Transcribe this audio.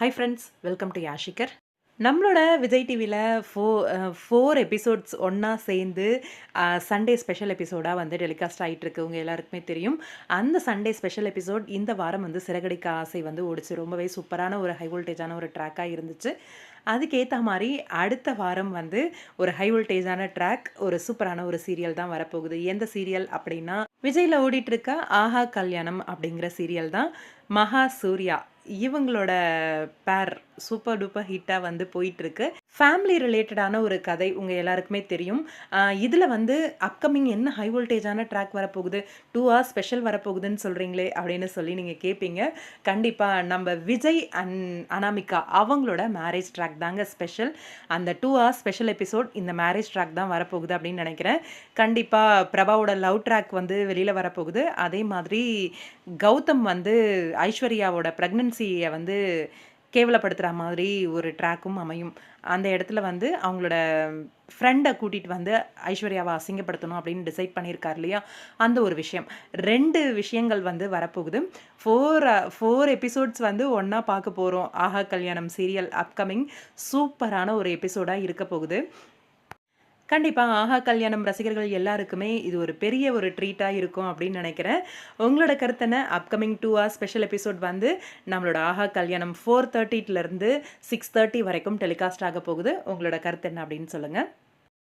High friends welcome to யாஷிகர் நம்மளோட விஜய் டிவியில் ஃபோ ஃபோர் எபிசோட்ஸ் ஒன்றா சேர்ந்து சண்டே ஸ்பெஷல் எபிசோடாக வந்து டெலிகாஸ்ட் ஆகிட்டுருக்கு உங்கள் எல்லாருக்குமே தெரியும். அந்த சண்டே ஸ்பெஷல் எபிசோட் இந்த வாரம் வந்து சிறகடிக்க ஆசை வந்து ஓடிச்சு. ரொம்பவே சூப்பரான ஒரு ஹை வோல்டேஜான ஒரு ட்ராக்காக இருந்துச்சு. அதுக்கேற்ற மாதிரி அடுத்த வாரம் வந்து ஒரு ஹை வோல்டேஜான ட்ராக் ஒரு சூப்பரான ஒரு சீரியல் தான் வரப்போகுது. எந்த சீரியல் அப்படின்னா விஜயில் ஓடிட்டுருக்க ஆஹா கல்யாணம் அப்படிங்கிற சீரியல் தான் மகா சூர்யா. இவங்களோட பேர் சூப்பர் டூப்பர் ஹிட்டாக வந்து போயிட்டுருக்கு. ஃபேமிலி ரிலேட்டடான ஒரு கதை உங்கள் எல்லாருக்குமே தெரியும். இதில் வந்து அப்கமிங் என்ன ஹை வோல்டேஜான ட்ராக் வரப்போகுது? டூ ஹவர்ஸ் ஸ்பெஷல் வரப்போகுதுன்னு சொல்கிறீங்களே அப்படின்னு சொல்லி நீங்கள் கேட்பீங்க கண்டிப்பாக நம்ம விஜய் அண்ட் அனாமிகா அவங்களோட மேரேஜ் ட்ராக் தாங்க ஸ்பெஷல் அந்த டூ ஹவர்ஸ் ஸ்பெஷல் எபிசோட் இந்த மேரேஜ் ட்ராக் தான் வரப்போகுது அப்படின்னு நினைக்கிறேன். கண்டிப்பாக பிரபாவோட லவ் ட்ராக் வந்து வெளியில் வரப்போகுது. அதே மாதிரி கௌதம் வந்து ஐஸ்வர்யாவோட ப்ரெக்னன்சியை வந்து கேவலப்படுத்துகிற மாதிரி ஒரு ட்ராக்கும் அமையும். அந்த இடத்துல வந்து அவங்களோட ஃப்ரெண்டை கூட்டிகிட்டு வந்து ஐஸ்வர்யாவை அசிங்கப்படுத்தணும் அப்படின்னு டிசைட் பண்ணியிருக்கார் இல்லையா? அந்த ஒரு விஷயம். ரெண்டு விஷயங்கள் வந்து வரப்போகுது. ஃபோர் ஃபோர் எபிசோட்ஸ் வந்து ஒன்றா பார்க்க போகிறோம் ஆஹா கல்யாணம் சீரியல் அப்கமிங் சூப்பரான ஒரு எபிசோடாக இருக்க போகுது. கண்டிப்பாக ஆஹா கல்யாணம் ரசிகர்கள் எல்லாருக்குமே இது ஒரு பெரிய ஒரு ட்ரீட்டாக இருக்கும் அப்படின்னு நினைக்கிறேன். உங்களோட கருத்தனை upcoming two hour special episode வந்து நம்மளோட ஆஹா கல்யாணம் ஃபோர் தேர்ட்டிலேருந்து சிக்ஸ் தேர்ட்டி வரைக்கும் டெலிகாஸ்ட் ஆக போகுது. உங்களோட கருத்து என்ன அப்படின்னு சொல்லுங்கள்